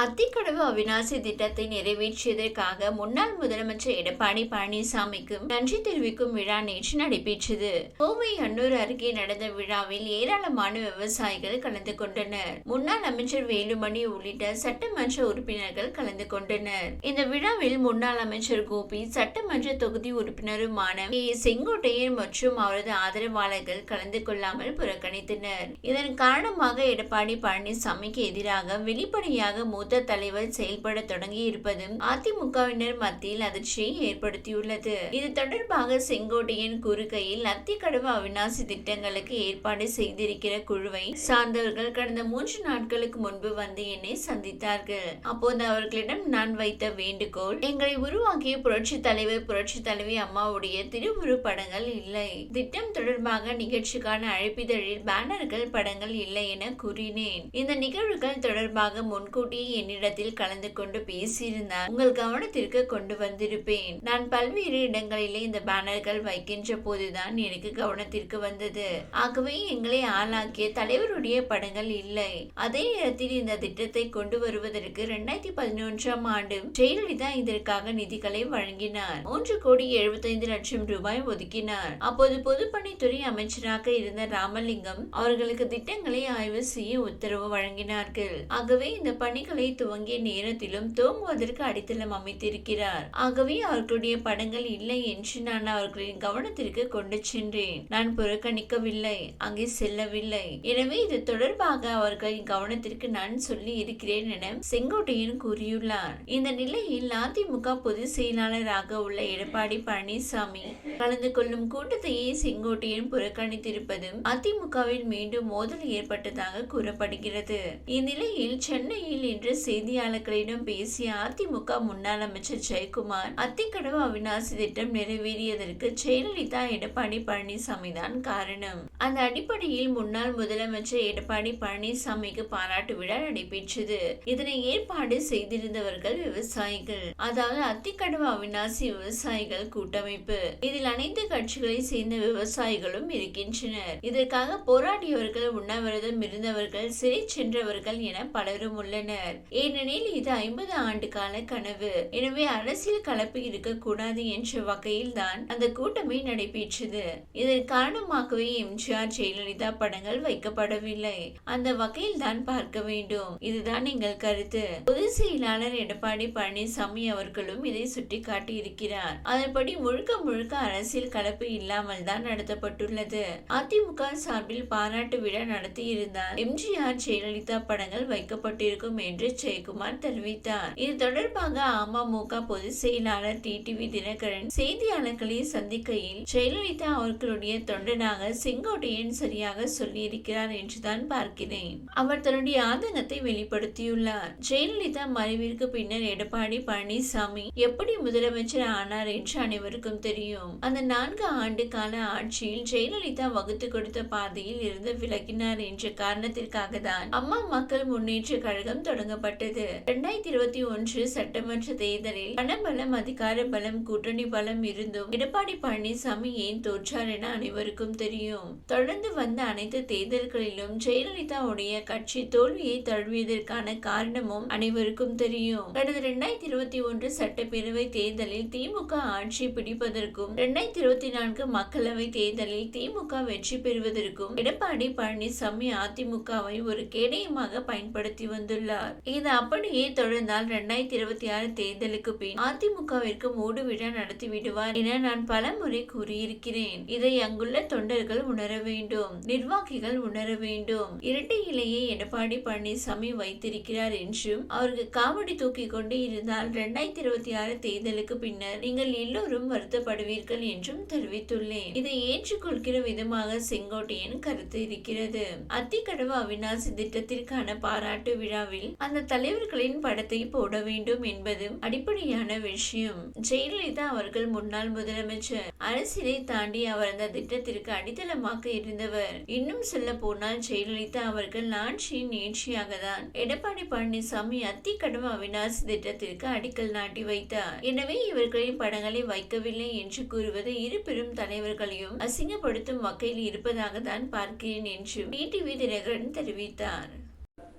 அத்திக்கடவு அவிநாசி திட்டத்தை நிறைவேற்றியதற்காக முன்னாள் முதலமைச்சர் எடப்பாடி பழனிசாமிக்கு நன்றி தெரிவிக்கும் விழா நேற்று நடைபெற்றது. கோவை அன்னூர் அருகே நடந்த விழாவில் ஏராளமான விவசாயிகள் கலந்து கொண்டனர். முன்னாள் அமைச்சர் வேலுமணி உள்ளிட்ட சட்டமன்ற உறுப்பினர்கள் கலந்து கொண்டனர். இந்த விழாவில் முன்னாள் அமைச்சர் கோபி சட்டமன்ற தொகுதி உறுப்பினருமான ஏ செங்கோட்டையன் மற்றும் அவரது ஆதரவாளர்கள் கலந்து கொள்ளாமல் புறக்கணித்தனர். இதன் காரணமாக எடப்பாடி பழனிசாமிக்கு எதிராக வெளிப்படையாக மூத்த தலைவர் செயல்பட தொடங்கி இருப்பதும் அதிமுகவினர் மத்தியில் அதிர்ச்சியை ஏற்படுத்தியுள்ளது. இது தொடர்பாக செங்கோட்டையன் கூறுகையில் அத்திக்கடவு அவிநாசி திட்டங்களுக்கு ஏற்பாடு செய்திருக்கிற குழுவை சார்ந்தவர்கள் கடந்த மூன்று நாட்களுக்கு முன்பு வந்து என்னை சந்தித்தார்கள். அப்போது அவர்களிடம் நான் வைத்த வேண்டுகோள் எங்களை உருவாக்கிய புரட்சி தலைவர் புரட்சி தலைவி அம்மாவுடைய திருவுரு படங்கள் இல்லை. திட்டம் தொடர்பாக நிகழ்ச்சிக்கான அழைப்பிதழில் பேனர்கள் படங்கள் இல்லை என கூறினேன். இந்த நிகழ்வுகள் தொடர்பாக முன்கூட்டியே என்னிடத்தில் கலந்து கொண்டு பேசியிருந்தார். உங்கள் கவனத்திற்கு கொண்டு வந்திருப்பேன். நான் பல்வேறு இடங்களிலே இந்த பேனர்கள் வைக்கின்ற போதுதான் எனக்கு கவனத்திற்கு வந்தது. ஆகவே எங்களை ஆளாக்கிய தலைவருடைய படங்கள் இல்லை. அதே நேரத்தில் இந்த திட்டத்தை கொண்டு வருவதற்கு இரண்டாயிரத்தி பதினொன்றாம் ஆண்டு ஜெயலலிதா இதற்காக நிதிகளை வழங்கினார். மூன்று கோடி எழுபத்தைந்து லட்சம் ரூபாய் ஒதுக்கினார். அப்போது பொதுப்பணித்துறை அமைச்சராக இருந்த ராமலிங்கம் அவர்களுக்கு திட்டங்களை ஆய்வு செய்ய உத்தரவு வழங்கினார்கள். ஆகவே இந்த பணிகளை துவங்கிய நேரத்திலும் துவங்குவதற்கு அடித்தளம் அமைத்திருக்கிறார். ஆகவே அவர்களுடைய படங்கள் இல்லை என்று நான் அவர்களின் கவனத்திற்கு கொண்டு சென்றேன். நான் புறக்கணிக்கவில்லை அங்கே செல்லவில்லை. எனவே இது தொடர்பாக அவர்களின் கவனத்திற்கு நான் சொல்லி இருக்கிறேன் என செங்கோட்டையன் கூறியுள்ளார். இந்த நிலையில் அதிமுக பொதுச் செயலாளராக உள்ள எடப்பாடி பழனிசாமி கலந்து கொள்ளும் கூட்டத்தையே செங்கோட்டையன் புறக்கணித்திருப்பதும் அதிமுகவில் மீண்டும் மோதல் ஏற்பட்டதாக கூறப்படுகிறது. இந்நிலையில் சென்னையில் இன்று செய்தியாளர்களிடம் பேசிய அதிமுக முன்னாள் அமைச்சர் ஜெயக்குமார் அத்திக்கடவு அவிநாசி திட்டம் நிறைவேறியதற்கு ஜெயலலிதா எடப்பாடி பழனிசாமி தான் காரணம். அந்த அடிப்படையில் முன்னாள் முதலமைச்சர் எடப்பாடி பழனிசாமிக்கு பாராட்டு விழா நடைபெற்றது. இதனை ஏற்பாடு செய்திருந்தவர்கள் விவசாயிகள். அதாவது அத்திக்கடவு அவிநாசி விவசாயிகள் கூட்டமைப்பு. இதில் அனைத்து கட்சிகளை சேர்ந்த விவசாயிகளும் இருக்கின்றனர். இதற்காக போராடியவர்கள் உண்ணாவிரதம் இருந்தவர்கள் சிறை சென்றவர்கள் என பலரும் உள்ளனர். ஏனெனில் இது ஐம்பது ஆண்டு கால கனவு. எனவே அரசியல் கலப்பு இருக்கக்கூடாது என்ற வகையில் தான் அந்த கூட்டமே நடைபெற்றது. இதன் காரணமாகவே எம்ஜிஆர் ஜெயலலிதா படங்கள் வைக்கப்படவில்லை. அந்த வகையில் தான் பார்க்க வேண்டும். இதுதான் எங்கள் கருத்து. பொதுச் செயலாளர் எடப்பாடி பழனிசாமி அவர்களும் இதை சுட்டிக்காட்டி இருக்கிறார். அதன்படி முழுக்க முழுக்க அரசியல் கலப்பு இல்லாமல் தான் நடத்தப்பட்டுள்ளது. அதிமுக சார்பில் பாராட்டு விழா நடத்தியிருந்தார் எம்ஜிஆர் ஜெயலலிதா படங்கள் வைக்கப்பட்டிருக்கும் என்று ஜெயக்குமார் தெரிவித்தார். இது தொடர்பாக அமமுக பொதுச் செயலாளர் டிடிவி தினகரன் செய்தியாளர்களை சந்திக்கையில் ஜெயலலிதா அவர்களுடைய தொண்டனாக செங்கோட்டையன் சரியாக சொல்லியிருக்கிறார் என்றுதான் பார்க்கிறேன். அவர் தன்னுடைய ஆதங்கத்தை வெளிப்படுத்தியுள்ளார். ஜெயலலிதா மறைவிற்கு பின்னர் எடப்பாடி பழனிசாமி எப்படி முதலமைச்சர் ஆனார் என்று அனைவருக்கும் தெரியும். அந்த நான்கு ஆண்டு கால ஆட்சியில் ஜெயலலிதா வகுத்து கொடுத்த பாதையில் இருந்து விலகினார் என்ற காரணத்திற்காக தான் அம்மா மக்கள் முன்னேற்ற கழகம் தொடங்க தொடங்கப்பட்டது இரண்டாயிரத்தி இருபத்தி ஒன்று சட்டமன்ற தேர்தலில் பணபலம் அதிகார பலம் கூட்டணி பலம் இருந்தும் எடப்பாடி பழனிசாமி ஏன் தோற்றார் என அனைவருக்கும் தெரியும். தொடர்ந்து வந்த அனைத்து தேர்தல்களிலும் ஜெயலலிதாவுடைய கட்சி தோல்வியை தழுவியதற்கான காரணமும் அனைவருக்கும் தெரியும். கடந்த இரண்டாயிரத்தி இருபத்தி ஒன்று சட்டப்பேரவை தேர்தலில் திமுக ஆட்சி பிடிப்பதற்கும் இரண்டாயிரத்தி இருபத்தி நான்கு மக்களவை தேர்தலில் திமுக வெற்றி பெறுவதற்கும் எடப்பாடி பழனிசாமி அதிமுகவை ஒரு கேடயமாக பயன்படுத்தி வந்துள்ளார். இது அப்படியே தொடர்ந்தால் இரண்டாயிரத்தி இருபத்தி ஆறு தேர்தலுக்கு பின் அதிமுகவிற்கு மூடு விழா நடத்தி விடுவார் என நான் பல முறை கூறியிருக்கிறேன். இதை அங்குள்ள தொண்டர்கள் உணர வேண்டும். நிர்வாகிகள் உணர வேண்டும். இரட்டை இலையை எடப்பாடி பழனிசாமி வைத்திருக்கிறார் என்றும் அவருக்கு காவடி தூக்கி கொண்டு இருந்தால் இரண்டாயிரத்தி இருபத்தி ஆறு தேர்தலுக்கு பின்னர் நீங்கள் எல்லோரும் வருத்தப்படுவீர்கள் என்றும் தெரிவித்துள்ளேன். இதை ஏற்றுக்கொள்கிற விதமாக செங்கோட்டையன் கருத்து இருக்கிறது. அத்திக்கடவு அவிநாசி திட்டத்திற்கான பாராட்டு விழாவில் அந்த தலைவர்களின் படத்தை போட வேண்டும் என்பதும் அடிப்படையான விஷயம். ஜெயலலிதா அவர்கள் முன்னாள் முதலமைச்சர். அரசியலை தாண்டி அவர் அந்த திட்டத்திற்கு அடித்தளமாக இருந்தவர். இன்னும் சொல்ல போனால் ஜெயலலிதா அவர்கள் ஆட்சியின் நீட்சியாக தான் எடப்பாடி பழனிசாமி அத்திக்கடும் அவினாசி திட்டத்திற்கு அடிக்கல் நாட்டி வைத்தார். எனவே இவர்களின் படங்களை வைக்கவில்லை என்று கூறுவது இரு பெரும் தலைவர்களையும் அசிங்கப்படுத்தும் வகையில் இருப்பதாக தான் பார்க்கிறேன் என்று டிடிவி தினகரன் தெரிவித்தார்.